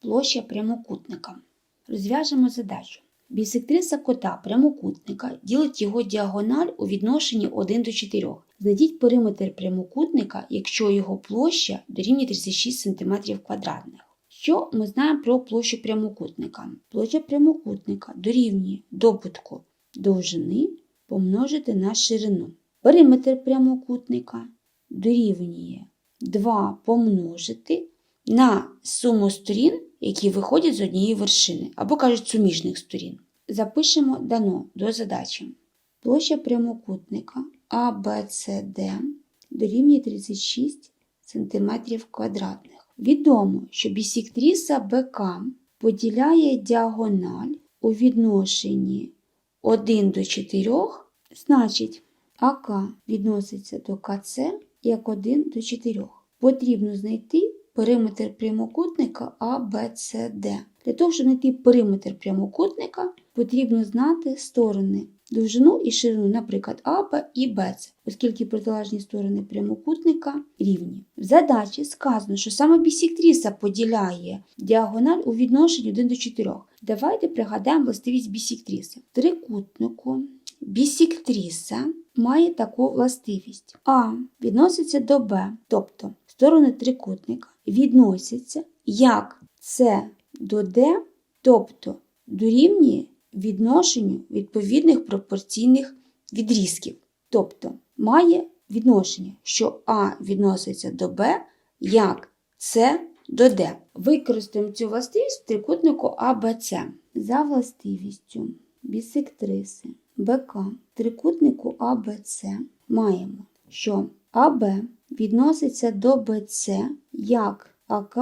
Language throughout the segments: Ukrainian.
площа прямокутника. Розв'яжемо задачу. Бісектриса кота прямокутника ділить його діагональ у відношенні 1 до 4. Знайдіть периметр прямокутника, якщо його площа дорівнює 36 см. Що ми знаємо про площу прямокутника? Площа прямокутника дорівнює добутку довжини помножити на ширину. Периметр прямокутника дорівнює 2 помножити на суму сторін, які виходять з однієї вершини, або кажуть суміжних сторін. Запишемо дано до задачі. Площа прямокутника ABCD дорівнює 36 см квадратних. Відомо, що бісектриса БК поділяє діагональ у відношенні 1 до 4, значить АК відноситься до КЦ як 1 до 4. Потрібно знайти периметр прямокутника ABCD. Для того, щоб знайти периметр прямокутника, потрібно знати сторони довжину і ширину, наприклад, АБ і БЦ, оскільки протилежні сторони прямокутника рівні. В задачі сказано, що саме бісектриса поділяє діагональ у відношенні 1 до 4. Давайте пригадаємо властивість бісектриси. Трикутнику бісектриса має таку властивість. А відноситься до Б, тобто сторони трикутника відносяться як С до Д, тобто дорівнює відношенню відповідних пропорційних відрізків. Тобто має відношення, що А відноситься до Б як С до Д. Використаємо цю властивість в трикутнику АБЦ. За властивістю бісектриси БК трикутнику АБЦ маємо, що АБ відноситься до БЦ як АК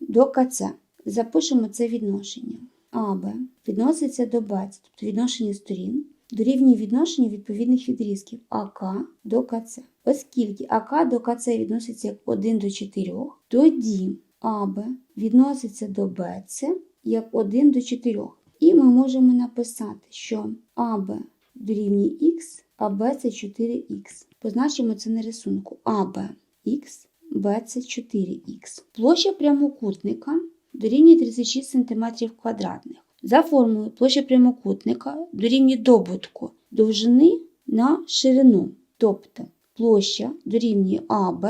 до КЦ. Запишемо це відношення. АБ відноситься до БЦ, тобто відношення сторін, дорівнює відношенню відповідних відрізків АК до КЦ. Оскільки АК до КЦ відноситься як 1 до 4, тоді АБ відноситься до БЦ як 1 до 4. І ми можемо написати, що АБ дорівнює Х, а Б це 4х. Позначимо це на рисунку. АБ Х, Б це 4х. Площа прямокутника дорівнює 36 см квадратних. За формулою площа прямокутника дорівнює добутку довжини на ширину. Тобто площа дорівнює АБ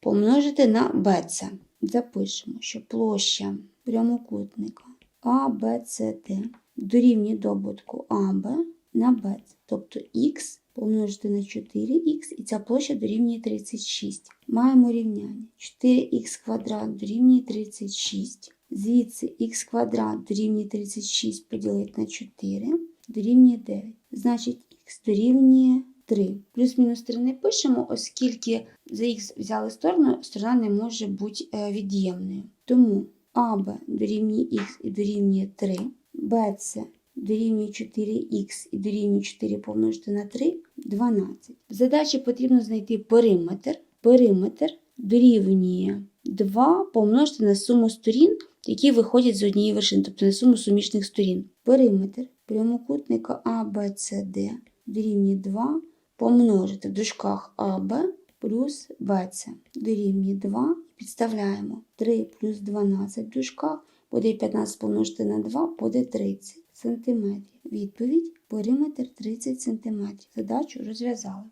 помножити на БЦ. Запишемо, що площа прямокутника АБЦД дорівнює добутку АБ на БЦ. Тобто х помножити на 4х і ця площа дорівнює 36. Маємо рівняння 4х квадрат дорівнює 36. Звідси х квадрат дорівнює 36 поділити на 4 дорівнює 9. Значить х дорівнює 3. Плюс-мінус 3 не пишемо, оскільки за х взяли сторону, сторона не може бути е, від'ємною. Тому АБ дорівнює х і дорівнює 3, БЦ дорівнює 4х і дорівнює 4 помножити на 3 12. В задачі потрібно знайти периметр. Периметр дорівнює 2 помножити на суму сторін, які виходять з однієї вершини, тобто на суму суміжних сторін. Периметр прямокутника ABCD дорівнює 2 помножити в дужках АБ плюс БЦ дорівнює 2. Підставляємо 3 плюс 12 в дужках, буде 15 помножити на 2, буде 30 см. Відповідь периметр 30 см. Задачу розв'язали.